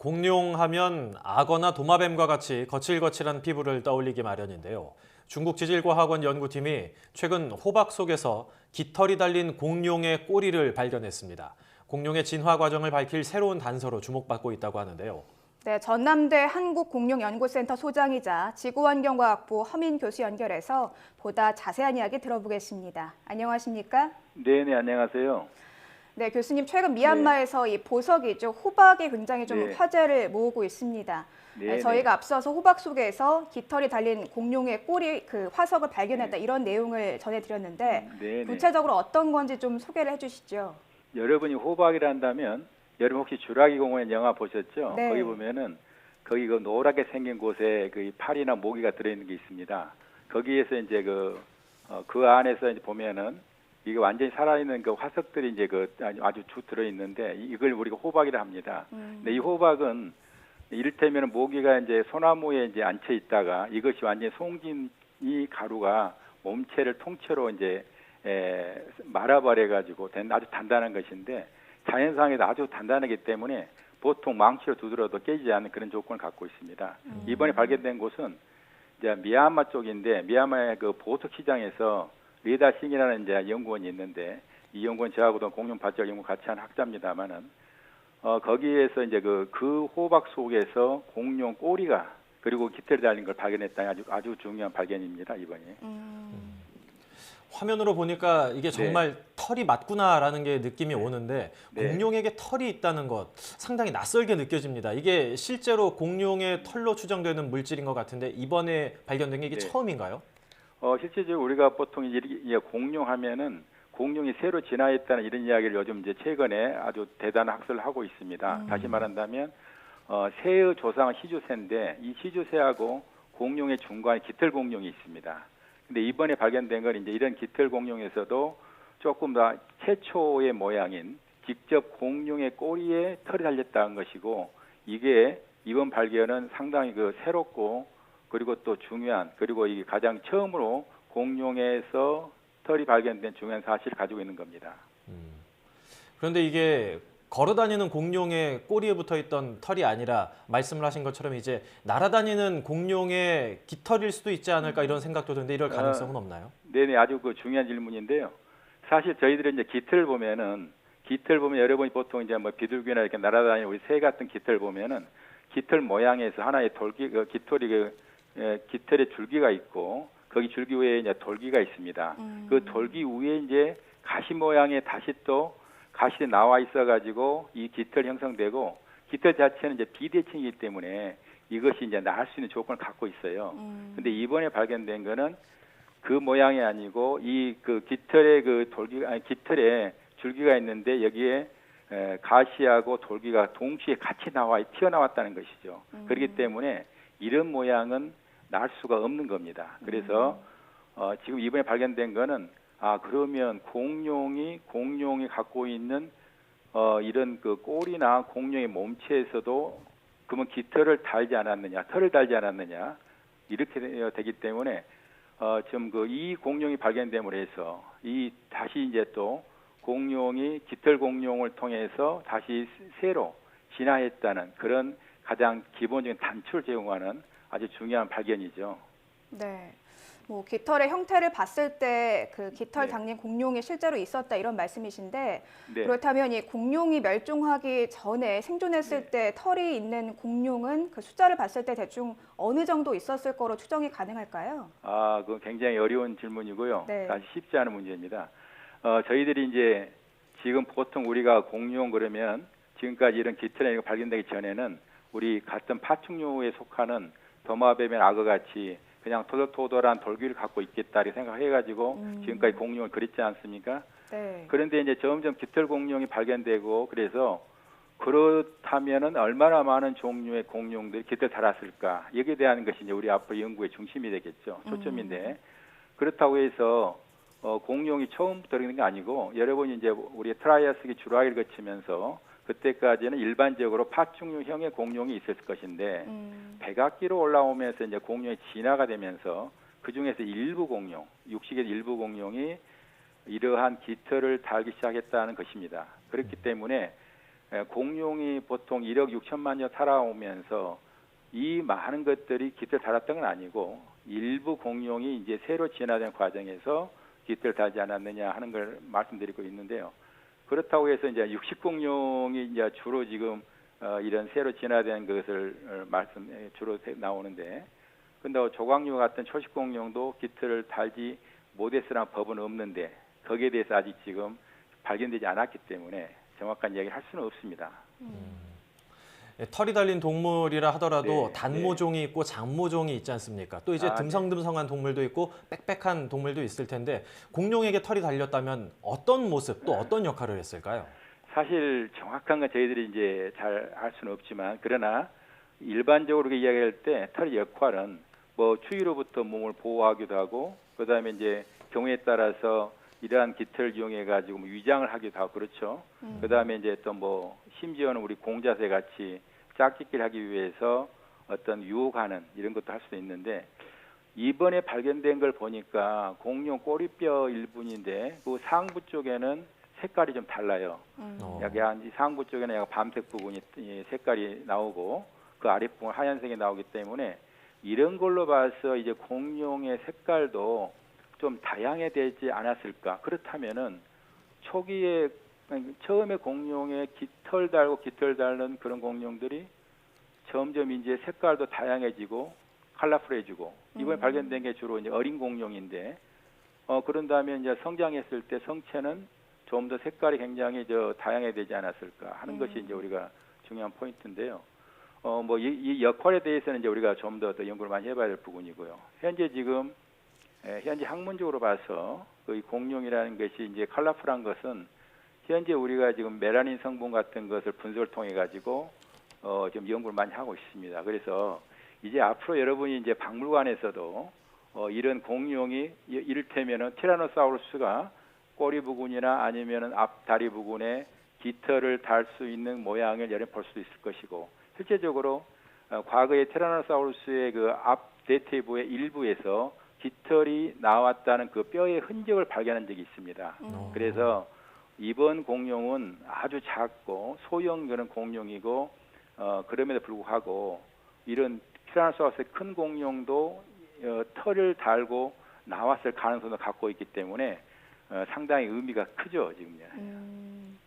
공룡하면 악어나 도마뱀과 같이 거칠거칠한 피부를 떠올리기 마련인데요. 중국 지질과학원 연구팀이 최근 호박 속에서 깃털이 달린 공룡의 꼬리를 발견했습니다. 공룡의 진화 과정을 밝힐 새로운 단서로 주목받고 있다고 하는데요. 네, 전남대 한국공룡연구센터 소장이자 지구환경과학부 허민 교수 연결해서 보다 자세한 이야기 들어보겠습니다. 안녕하십니까? 네 네 안녕하세요. 네, 교수님 최근 미얀마에서 이 보석이죠 호박이 굉장히 좀 네. 화제를 모으고 있습니다. 네, 네네. 저희가 앞서서 호박 속에서 깃털이 달린 공룡의 꼬리 그 화석을 발견했다 이런 내용을 전해드렸는데. 구체적으로 어떤 건지 좀 소개를 해주시죠. 여러분이 호박이란다면 여러분 혹시 주라기 공원 영화 보셨죠? 네. 거기 보면은 거기 그 노랗게 생긴 곳에 그 팔이나 모기가 들어있는 게 있습니다. 거기에서 이제 그, 어, 그 안에서 이제 보면은 이게 완전히 살아있는 그 화석들이 이제 그 아주, 쭉 들어있는데 이걸 우리가 호박이라 합니다. 음. 근데 이 호박은 이를테면 모기가 이제 소나무에 이제 앉혀 있다가 이것이 완전히 송진 이 가루가 몸체를 통째로 이제 에, 말아버려 가지고 된 아주 단단한 것인데 자연상에도 아주 단단하기 때문에 보통 망치로 두드려도 깨지지 않는 그런 조건을 갖고 있습니다. 이번에 발견된 곳은 이제 미얀마 쪽인데 미얀마의 그 보석 시장에서 리다 싱이라는 이제 연구원이 있는데 이 연구원 저하고도 공룡 발작 연구 같이 한 학자입니다만은 어 거기에서 이제 그그 호박 속에서 공룡 꼬리가 그리고 깃털이 달린 걸 발견했다는 아주 아주 중요한 발견입니다 이번에. 음. 화면으로 보니까 이게 정말 털이 맞구나라는 게 느낌이 오는데 네. 공룡에게 털이 있다는 것 상당히 낯설게 느껴집니다. 이게 실제로 공룡의 털로 추정되는 물질인 것 같은데 이번에 발견된 게 이게 네. 처음인가요? 어 실제적으로 우리가 보통 이제 이렇게 공룡 하면은 공룡이 새로 진화했다는 이런 이야기를 요즘 이제 최근에 아주 대단한 학설을 하고 있습니다. 다시 말한다면 어, 새의 조상은 시주새인데 이 시주새하고 공룡의 중간에 깃털 공룡이 있습니다. 근데 이번에 발견된 건 이제 이런 깃털 공룡에서도 조금 더 최초의 모양인 직접 공룡의 꼬리에 털이 달렸다는 것이고 이게 이번 발견은 상당히 그 새롭고 그리고 또 중요한 그리고 이게 가장 처음으로 공룡에서 털이 발견된 중요한 사실을 가지고 있는 겁니다. 그런데 이게 걸어다니는 공룡의 꼬리에 붙어 있던 털이 아니라 말씀을 하신 것처럼 이제 날아다니는 공룡의 깃털일 수도 있지 않을까 이런 생각도 드는데 이럴 가능성은 없나요? 네네 아주 그 중요한 질문인데요. 사실 저희들이 이제 깃털 보면은 깃털 보면 여러분이 보통 이제 뭐 비둘기나 이렇게 날아다니는 우리 새 같은 깃털 보면은 깃털 모양에서 하나의 돌기 그 깃털이 그 에, 깃털에 줄기가 있고 거기 줄기 위에 이제 돌기가 있습니다. 음. 그 돌기 위에 이제 가시 모양의 다시 또 가시 나와 있어 가지고 이 깃털 형성되고 깃털 자체는 이제 비대칭이기 때문에 이것이 이제 날수 있는 조건을 갖고 있어요. 음. 근데 이번에 발견된 거는 그 모양이 아니고 이 그 깃털에 그 돌기 아니 깃털에 줄기가 있는데 여기에 에, 가시하고 돌기가 동시에 같이 나와 튀어나왔다는 것이죠. 음. 그렇기 때문에 이런 모양은 날 수가 없는 겁니다. 그래서 어, 지금 이번에 발견된 거는 아 그러면 공룡이 공룡이 갖고 있는 어, 이런 그 꼬리나 공룡의 몸체에서도 그러면 깃털을 달지 않았느냐, 털을 달지 않았느냐 이렇게 되- 되기 때문에 어, 지금 그 이 공룡이 발견됨으로 해서 이 다시 이제 또 공룡이 깃털 공룡을 통해서 다시 새로 진화했다는 그런 가장 기본적인 단초를 제공하는 아주 중요한 발견이죠. 네. 뭐 깃털의 형태를 봤을 때 그 깃털 네. 당린 공룡이 실제로 있었다 이런 말씀이신데 네. 그렇다면 이 공룡이 멸종하기 전에 생존했을 네. 때 털이 있는 공룡은 그 숫자를 봤을 때 대충 어느 정도 있었을 거로 추정이 가능할까요? 아, 그 굉장히 어려운 질문이고요. 네. 사실 쉽지 않은 문제입니다. 어, 저희들이 이제 지금 보통 우리가 공룡 그러면 지금까지 이런 깃털이 발견되기 전에는 우리 같은 파충류에 속하는 도마뱀이나 악어 같이 그냥 토돌토돌한 돌기를 갖고 있겠다 이렇게 생각해가지고 음. 지금까지 공룡을 그렸지 않습니까? 네. 그런데 이제 점점 깃털 공룡이 발견되고 그래서 그렇다면은 얼마나 많은 종류의 공룡들이 깃털 달았을까 여기에 대한 것이 이제 우리 앞으로 연구의 중심이 되겠죠 초점인데 그렇다고 해서 어, 공룡이 처음부터 그런 게 아니고 여러분이 이제 우리 트라이아스기 주라기를 거치면서 그때까지는 일반적으로 파충류형의 공룡이 있었을 것인데 음. 백악기로 올라오면서 이제 공룡이 진화가 되면서 그 중에서 일부 공룡, 육식의 일부 공룡이 이러한 깃털을 달기 시작했다는 것입니다. 그렇기 때문에 에, 공룡이 보통 1억 6천만 년 살아오면서 이 많은 것들이 깃을 달았던 건 아니고 일부 공룡이 이제 새로 진화된 과정에서 깃을 달지 않았느냐 하는 걸 말씀드리고 있는데요. 그렇다고 해서 이제 육식 공룡이 이제 주로 지금 어, 이런 새로 진화된 것을 어, 말씀 에, 주로 세- 나오는데 근데 조광류 같은 초식 공룡도 깃을 달지 못했으란 법은 없는데 거기에 대해서 아직 지금 발견되지 않았기 때문에 정확한 이야기를 할 수는 없습니다. 예, 털이 달린 동물이라 하더라도 네, 단모종이 있고 장모종이 있지 않습니까? 또 이제 아, 네. 듬성듬성한 동물도 있고 빽빽한 동물도 있을 텐데 공룡에게 털이 달렸다면 어떤 모습 또 어떤 역할을 했을까요? 사실 정확한 건 저희들이 이제 잘 알 수는 없지만 그러나 일반적으로 이야기할 때 털의 역할은 뭐 추위로부터 몸을 보호하기도 하고 그다음에 이제 경우에 따라서 이러한 깃털을 이용해 가지고 뭐 위장을 하기도 하고 그렇죠. 음. 그다음에 이제 또 뭐 심지어는 우리 공자새 같이 짝짓기를 하기 위해서 어떤 유혹하는 이런 것도 할 수도 있는데 이번에 발견된 걸 보니까 공룡 꼬리뼈 일부인데 그 상부 쪽에는 색깔이 좀 달라요. 음. 어. 여기 한 상부 쪽에는 약간 밤색 부분이 이 색깔이 나오고 그 아랫부분 하얀색이 나오기 때문에 이런 걸로 봐서 이제 공룡의 색깔도 좀 다양해되지 않았을까 그렇다면은 초기에 처음에 공룡의 깃털 달고 깃털 달는 그런 공룡들이 점점 이제 색깔도 다양해지고 컬러풀해지고 이번에 음. 발견된 게 주로 이제 어린 공룡인데 어 그런 다음에 이제 성장했을 때 성체는 좀 더 색깔이 굉장히 저 다양해지지 않았을까 하는 음. 것이 이제 우리가 중요한 포인트인데요. 어 뭐이 역할에 대해서는 이제 우리가 좀 더 더 연구를 많이 해봐야 될 부분이고요. 현재 지금 에, 현재 학문적으로 봐서 그 이 공룡이라는 것이 이제 컬러풀한 것은 현재 우리가 지금 메라닌 성분 같은 것을 분석을 통해 가지고 어, 좀 연구를 많이 하고 있습니다. 그래서 이제 앞으로 여러분이 이제 박물관에서도 어, 이런 공룡이 이- 이를테면은 티라노사우루스가 꼬리 부분이나 아니면은 앞 다리 부분에 깃털을 달 수 있는 모양을 여러 볼 수도 있을 것이고 실제적으로 어, 과거에 티라노사우루스의 그 앞 대퇴부의 일부에서 깃털이 나왔다는 그 뼈의 흔적을 발견한 적이 있습니다. 음. 그래서 이번 공룡은 아주 작고 소형 그런 공룡이고 어, 그럼에도 불구하고 이런 티라노사우루스의 큰 공룡도 어, 털을 달고 나왔을 가능성을 갖고 있기 때문에 어, 상당히 의미가 크죠 지금요. 음,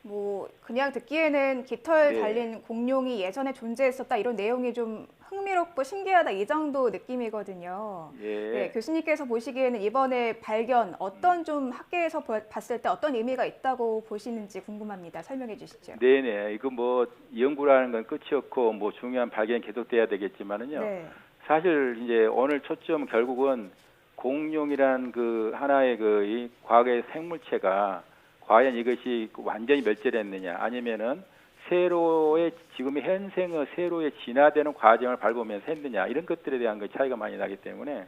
뭐 그냥 듣기에는 깃털 네. 달린 공룡이 예전에 존재했었다 이런 내용이 좀 흥미롭고 신기하다 이 정도 느낌이거든요. 예. 네, 교수님께서 보시기에는 이번에 발견 어떤 좀 학계에서 보- 봤을 때 어떤 의미가 있다고 보시는지 궁금합니다. 설명해 주시죠. 네네. 이거 뭐 연구라는 건 끝이 없고 뭐 중요한 발견이 계속돼야 되겠지만은요. 네. 사실 이제 오늘 초점 결국은 공룡이란 그 하나의 그 이 과거의 생물체가 과연 이것이 완전히 멸절했느냐 아니면은 세로의 지금의 현생의 세로에 진화되는 과정을 밟으면서 했느냐 이런 것들에 대한 그 차이가 많이 나기 때문에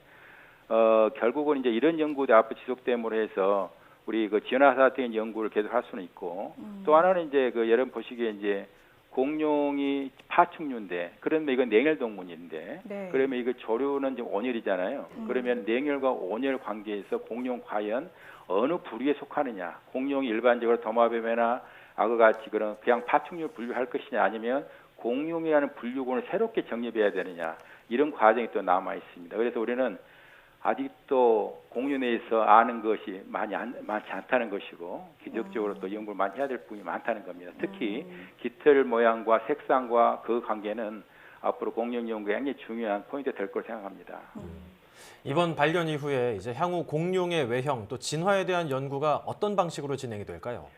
어 결국은 이제 이런 연구도 앞으로 지속됨으로 해서 우리 그 진화사적인 연구를 계속 할 수는 있고 음. 또 하나는 이제 그 여러분 보시기에 이제 공룡이 파충류인데 그러면 이건 냉혈 동물인데 네. 그러면 이거 조류는 지금 온열이잖아요. 음. 그러면 냉혈과 온열 관계에서 공룡 과연 어느 부류에 속하느냐? 공룡이 일반적으로 도마뱀이나 악어 같이 그런 그냥 파충류 분류할 것이냐 아니면 공룡이라는 분류군을 새롭게 정립해야 되느냐 이런 과정이 또 남아 있습니다. 그래서 우리는 아직도 공룡 내에서 아는 것이 많이 안, 많지 않다는 것이고 기적적으로 또 연구를 많이 해야 될 부분이 많다는 겁니다. 특히 음. 깃털 모양과 색상과 그 관계는 앞으로 공룡 연구에 굉장히 중요한 포인트 될 거로 생각합니다. 이번 발견 이후에 이제 향후 공룡의 외형 또 진화에 대한 연구가 어떤 방식으로 진행이 될까요?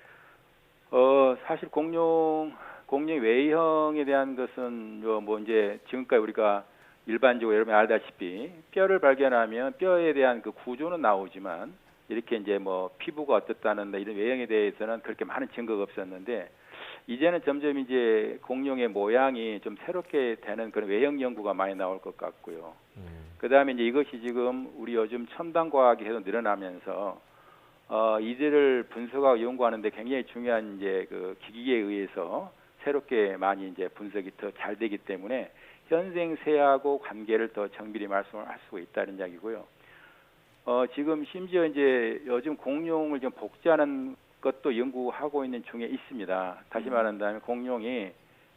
어 사실 공룡 공룡 외형에 대한 것은 요뭐 이제 지금까지 우리가 일반적으로 여러분 알다시피 뼈를 발견하면 뼈에 대한 그 구조는 나오지만 이렇게 이제 뭐 피부가 어떻다는 이런 외형에 대해서는 그렇게 많은 증거가 없었는데 이제는 점점 이제 공룡의 모양이 좀 새롭게 되는 그런 외형 연구가 많이 나올 것 같고요. 음, 그 다음에 이제 이것이 지금 우리 요즘 첨단 과학이 계속 늘어나면서 어, 이들을 분석하고 연구하는데 굉장히 중요한 이제 그 기기에 의해서 새롭게 많이 이제 분석이 더 잘 되기 때문에 현생 새하고 관계를 더 정밀히 말씀을 할 수가 있다는 이야기고요. 어, 지금 심지어 이제 요즘 공룡을 좀 복제하는 것도 연구하고 있는 중에 있습니다. 다시 말한다면 공룡이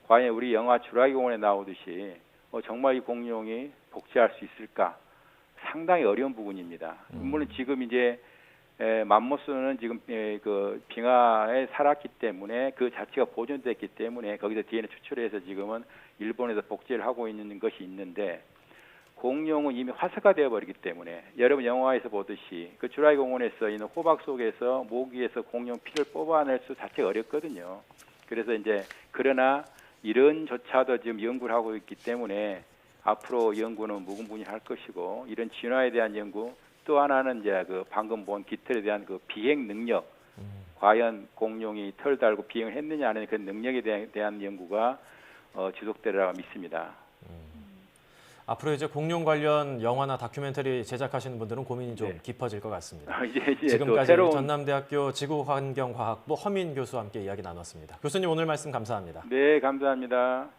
과연 우리 영화 주라기 공원에 나오듯이 어, 정말 이 공룡이 복제할 수 있을까? 상당히 어려운 부분입니다. 물론 지금 이제 에, 맘모스는 지금 에, 그 빙하에 살았기 때문에 그 자체가 보존됐기 때문에 거기서 DNA 추출해서 지금은 일본에서 복제를 하고 있는 것이 있는데 공룡은 이미 화석화 되어 버리기 때문에 여러분 영화에서 보듯이 그 주라기 공원에서 있는 호박 속에서 모기에서 공룡 피를 뽑아낼 수 자체가 어렵거든요. 그래서 이제 그러나 이런조차도 지금 연구를 하고 있기 때문에 앞으로 연구는 무궁무진할 것이고 이런 진화에 대한 연구 또 하나는 이제 그 방금 본 깃털에 대한 그 비행 능력 과연 공룡이 털 달고 비행을 했느냐 하는 그 능력에 대한, 대한 연구가 어, 지속되리라 믿습니다. 앞으로 이제 공룡 관련 영화나 다큐멘터리 제작하시는 분들은 고민이 좀 네. 깊어질 것 같습니다. 이제 또 지금까지 새로운 전남대학교 지구환경과학부 허민 교수와 함께 이야기 나눴습니다. 교수님 오늘 말씀 감사합니다. 네 감사합니다.